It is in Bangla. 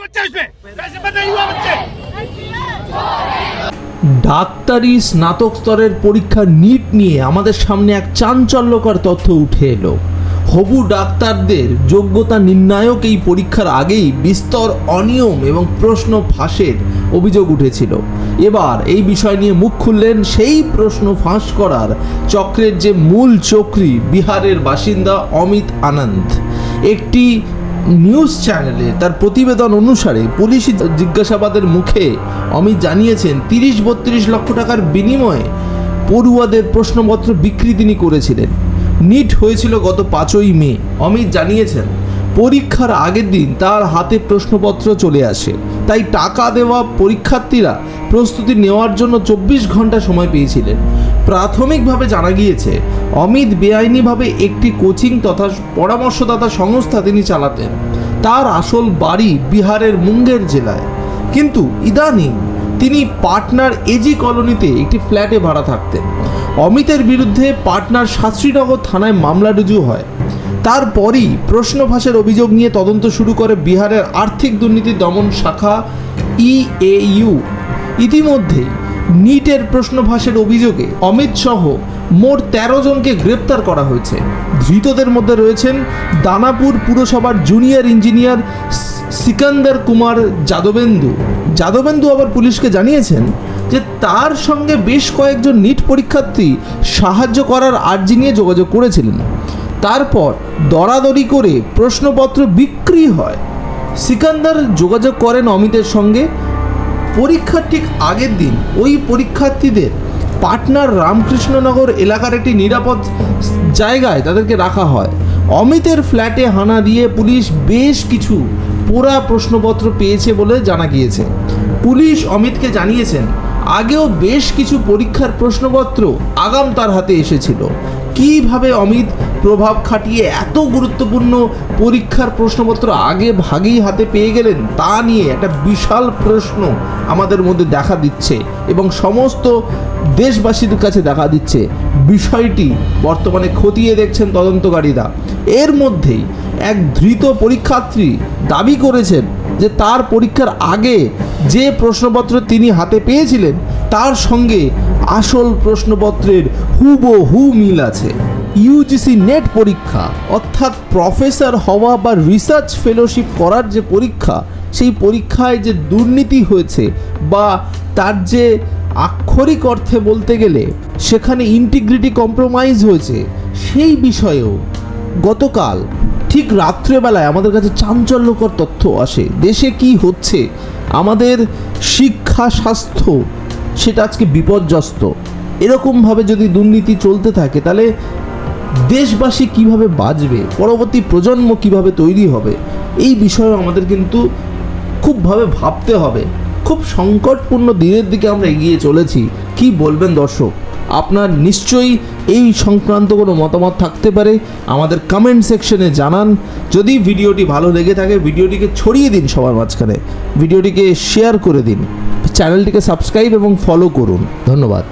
बच्चा इसमें कैसे बंद नहीं हुआ बच्चे ডাক্তারি স্নাতক স্তরের পরীক্ষা নিট নিয়ে আমাদের সামনে এক চাঞ্চল্যকর তথ্য উঠে এলো হবু ডাক্তারদের যোগ্যতা নির্ণায়ক এই পরীক্ষার আগেই বিস্তর অনিয়ম এবং প্রশ্ন ফাঁসের অভিযোগ উঠেছিল এবার এই বিষয় নিয়ে মুখ খুললেন সেই প্রশ্ন ফাঁস করার চক্রের যে মূল চক্রী বিহারের বাসিন্দা অমিত আনন্দ একটি নিউজ চ্যানেলে তার প্রতিবেদন অনুসারে পুলিশি জিজ্ঞাসাবাদের মুখে অমিত জানিয়েছেন, তিরিশ বত্রিশ লক্ষ টাকার বিনিময়ে পড়ুয়াদের প্রশ্নপত্র বিক্রি তিনি করেছিলেন। নিট হয়েছিল গত পাঁচই মে। অমিত জানিয়েছেন, পরীক্ষার আগের দিন তার হাতে প্রশ্নপত্র চলে আসে। তাই টাকা দেওয়া পরীক্ষার্থীরা প্রস্তুতি নেওয়ার জন্য চব্বিশ ঘণ্টা সময় পেয়েছিলেন। প্রাথমিকভাবে জানা গিয়েছে, অমিত বেআইনিভাবে একটি কোচিং তথা পরামর্শদাতা সংস্থা তিনি চালাতেন। তার আসল বাড়ি বিহারের মুঙ্গের জেলায়। কিন্তু ইদানিং তিনি পাটনার এজি কলোনিতে একটি ফ্ল্যাটে ভাড়া থাকতেন। অমিতের বিরুদ্ধে পাটনার শাস্ত্রীনগর থানায় মামলা রুজু হয়। তারপরই প্রশ্ন ফাঁসের অভিযোগ নিয়ে তদন্ত শুরু করে বিহারের আর্থিক দুর্নীতি দমন শাখা ইএইউ। ইতিমধ্যেই নিটের প্রশ্ন ফাঁসের অভিযোগে অমিত সহ মোট তেরো জনকে গ্রেপ্তার করা হয়েছে। ধৃতদের মধ্যে রয়েছেন দানাপুর পুরসভার জুনিয়র ইঞ্জিনিয়ার সিকান্দার কুমার যাদবেন্দু। যাদবেন্দু আবার পুলিশকে জানিয়েছেন যে তার সঙ্গে বেশ কয়েকজন নিট পরীক্ষার্থী সাহায্য করার আর্জি নিয়ে যোগাযোগ করেছিলেন। তারপর দরাদরি করে প্রশ্নপত্র বিক্রি হয়। সিকান্দার যোগাযোগ করেন অমিতের সঙ্গে পরীক্ষার ঠিক আগের দিন ওই পরীক্ষার্থীদের পাটনার রামকৃষ্ণনগর এলাকার একটি নিরাপদ জায়গায় তাদেরকে রাখা হয়। অমিতের ফ্ল্যাটে হানা দিয়ে পুলিশ বেশ কিছু পোড়া প্রশ্নপত্র পেয়েছে বলে জানা গিয়েছে। পুলিশ অমিতকে জানিয়েছেন আগেও বেশ কিছু পরীক্ষার প্রশ্নপত্র আগাম তার হাতে এসেছিল। কীভাবে অমিত প্রভাব খাটিয়ে এত গুরুত্বপূর্ণ পরীক্ষার প্রশ্নপত্র আগে ভাগেই হাতে পেয়ে গেলেন, তা নিয়ে একটা বিশাল প্রশ্ন আমাদের মধ্যে দেখা দিচ্ছে এবং সমস্ত দেশবাসীর কাছে দেখা দিচ্ছে। বিষয়টি বর্তমানে খতিয়ে দেখছেন তদন্তকারীরা। এর মধ্যেই এক ধৃত পরীক্ষার্থী দাবি করেছেন যে তার পরীক্ষার আগে যে প্রশ্নপত্র তিনি হাতে পেয়েছিলেন, তার সঙ্গে আসল প্রশ্নপত্রের হুবহু মিল আছে। ইউজিসি নেট পরীক্ষা, অর্থাৎ প্রফেসর হওয়া বা রিসার্চ ফেলোশিপ করার যে পরীক্ষা, সেই পরীক্ষায় যে দুর্নীতি হয়েছে বা তার যে আক্ষরিক অর্থে বলতে গেলে সেখানে ইন্টিগ্রিটি কম্প্রোমাইজ হয়েছে, সেই বিষয়েও গতকাল ঠিক রাত্রেবেলায় আমাদের কাছে চাঞ্চল্যকর তথ্য আসে। দেশে কি হচ্ছে? আমাদের শিক্ষা স্বাস্থ্য, সেটা আজকে বিপর্যস্ত। এরকমভাবে যদি দুর্নীতি চলতে থাকে, তাহলে দেশবাসী কীভাবে বাঁচবে? পরবর্তী প্রজন্ম কীভাবে তৈরি হবে? এই বিষয়ে আমাদের কিন্তু খুবভাবে ভাবতে হবে। খুব সংকটপূর্ণ দিনের দিকে আমরা এগিয়ে চলেছি। কি বলবেন দর্শক? আপনার নিশ্চয়ই এই সংক্রান্ত কোনো মতামত থাকতে পারে। আমাদের কমেন্ট সেকশনে জানান। যদি ভিডিওটি ভালো লেগে থাকে, ভিডিওটিকে ছড়িয়ে দিন সবার মাঝখানে। ভিডিওটিকে শেয়ার করে দিন। চ্যানেলটিকে সাবস্ক্রাইব এবং ফলো করুন। ধন্যবাদ।